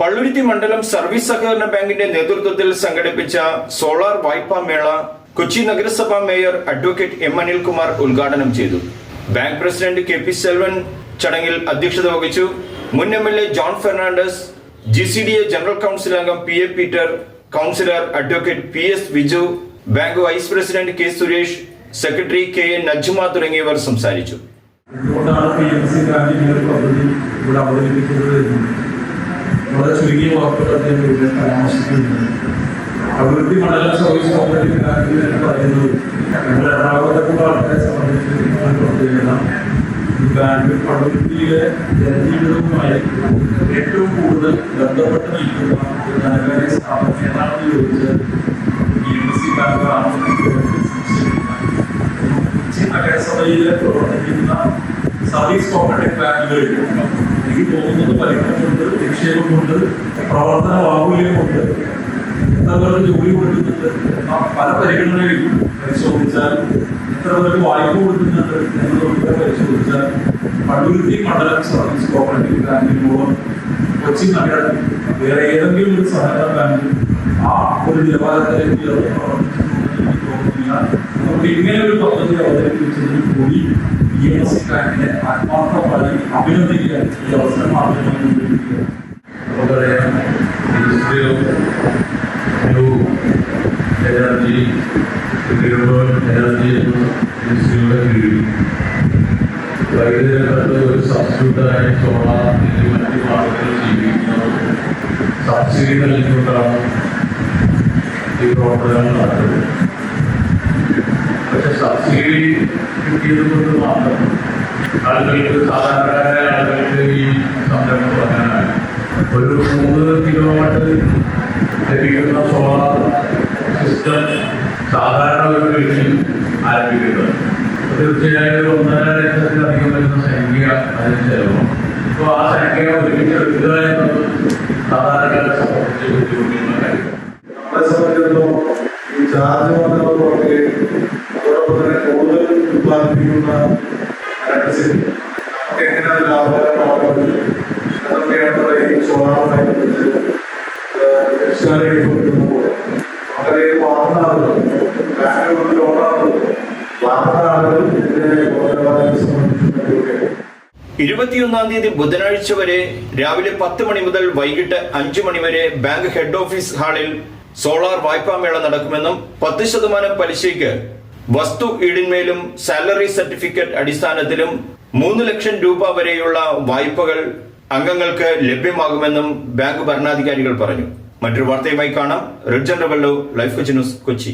പള്ളുരുത്തി മണ്ഡലം സർവീസ് സഹകരണ ബാങ്കിന്റെ നേതൃത്വത്തിൽ സംഘടിപ്പിച്ച സോളാർ വായ്പാ മേള കൊച്ചി നഗരസഭാ മേയർ അഡ്വക്കേറ്റ് എം അനിൽകുമാർ ഉദ്ഘാടനം ചെയ്തു. Bank president K P Selvan ചടങ്ങിൽ അധ്യക്ഷത വഹിച്ചു. മുൻ M L A John Fernandes G C D A general council അംഗം P A Peter councillor advocate P S Viju bank vice president K Suresh secretary K N Najma തുടങ്ങിയവർ സംസാരിച്ചു. അവതരിപ്പിക്കുന്നത് വളരെ ചുരുങ്ങിയ ഇവിടെ പരാമർശിക്കുന്നുണ്ട്. അഭിവൃദ്ധി മണ്ഡലം സർവീസ് കോപ്പറേറ്റീവ് ബാങ്കിൽ എന്ന് പറയുന്നത് നമ്മുടെ എറണാകുളത്തെ ആൾക്കാരെ സംബന്ധിച്ച് ഒരു പ്രത്യേകത ഈ ബാങ്ക് അഭിവൃദ്ധിയിലെ ജനജീവിതവുമായി ഏറ്റവും കൂടുതൽ ബന്ധപ്പെട്ട് നിൽക്കുന്ന ഒരു ധനകാര്യ സ്ഥാപനം ഏതാണെന്ന് ചോദിച്ചാൽ പി എം പ്രവർത്തിക്കുന്ന സർവീസ് കോപ്പറേറ്റീവ് ബാങ്കുകളിൽ എനിക്ക് തോന്നുന്നത് പരിഗണനയുണ്ട് നിക്ഷേപമുണ്ട് പ്രവർത്തന വാഹുല്യമുണ്ട് എത്ര പേർക്ക് ജോലി കൊടുക്കുന്നുണ്ട്? പല പരിഗണനകളിലും പരിശോധിച്ചാൽ എത്ര പേർക്ക് വായ്പ കൊടുക്കുന്നുണ്ട് എന്നതൊക്കെ പരിശോധിച്ചാൽ പള്ളുരുത്തി മണ്ഡലം സർവീസ് കോപ്പറേറ്റീവ് ബാങ്കിനോളം കൊച്ചി നഗരം വേറെ ഏതെങ്കിലും ഒരു സഹകരണ ബാങ്കിൽ ആ ഒരു നിലവാരത്തിലേക്ക് ഉയർന്നു നമുക്ക് ഇങ്ങനെ ഒരു പദ്ധതി അവതരിപ്പിച്ചതിൽ കൂടി ഇ എം എസ് ബാങ്കിനെ ആത്മാർത്ഥമായി അഭിനന്ദിക്കാൻ ഈ അവസരം മാധ്യമങ്ങളിൽ ഉപയോഗിക്കുക നമുക്കറിയാം ministry of new energy renewable energy മിനിസ്ട്രിയുടെ കീഴിൽ വൈദ്യുതി രംഗത്ത് ഒരു സബ്സ്റ്റിറ്റ്യൂട്ടായി സോളാർ മറ്റ് മാർഗങ്ങൾ ജീവിക്കുന്നത് സബ്സിഡി നൽകിക്കൊണ്ടാണ് ഈ പ്രവർത്തനങ്ങൾ നടത്തുന്നത് പക്ഷെ സബ്സിഡി കിട്ടിയത് കൊണ്ട് മാത്രം ആളുകൾക്ക് സാധാരണക്കാരായ ആളുകൾക്ക് ഈ സംരംഭം തുടങ്ങാനായി. ഒരു മൂന്ന് കിലോവാട്ട് ലഭിക്കുന്ന സോളാർ സിസ്റ്റം സാധാരണ ഒരു വീട്ടിൽ ആരംഭിക്കുന്നത് തീർച്ചയായും ഒന്നര ലക്ഷത്തിലധികം വരുന്ന സംഖ്യ അതിന് ചെലവാണ് അപ്പോൾ ആ സംഖ്യ ഒരുമിച്ച് എടുക്കുക എന്നത് സാധാരണക്കാരെ സംബന്ധിച്ച് ബുദ്ധിമുട്ടുള്ള സംബന്ധിച്ചിടത്തോളം ഇരുപത്തിയൊന്നാം തീയതി ബുധനാഴ്ച വരെ രാവിലെ പത്ത് മണി മുതൽ വൈകിട്ട് അഞ്ചു മണി വരെ ബാങ്ക് ഹെഡ് ഓഫീസ് ഹാളിൽ സോളാർ വായ്പാ മേള നടക്കുമെന്നും പത്ത് ശതമാനം പലിശയ്ക്ക് വസ്തു ഈടിന്മേലും സാലറി സർട്ടിഫിക്കറ്റ് അടിസ്ഥാനത്തിലും മൂന്ന് ലക്ഷം രൂപ വരെയുള്ള വായ്പകൾ അംഗങ്ങൾക്ക് ലഭ്യമാകുമെന്നും ബാങ്ക് ഭരണാധികാരികൾ പറഞ്ഞു. മറ്റൊരു വാർത്തയുമായി കാണാം. Ridgen Rebello life Kochi news Kochi.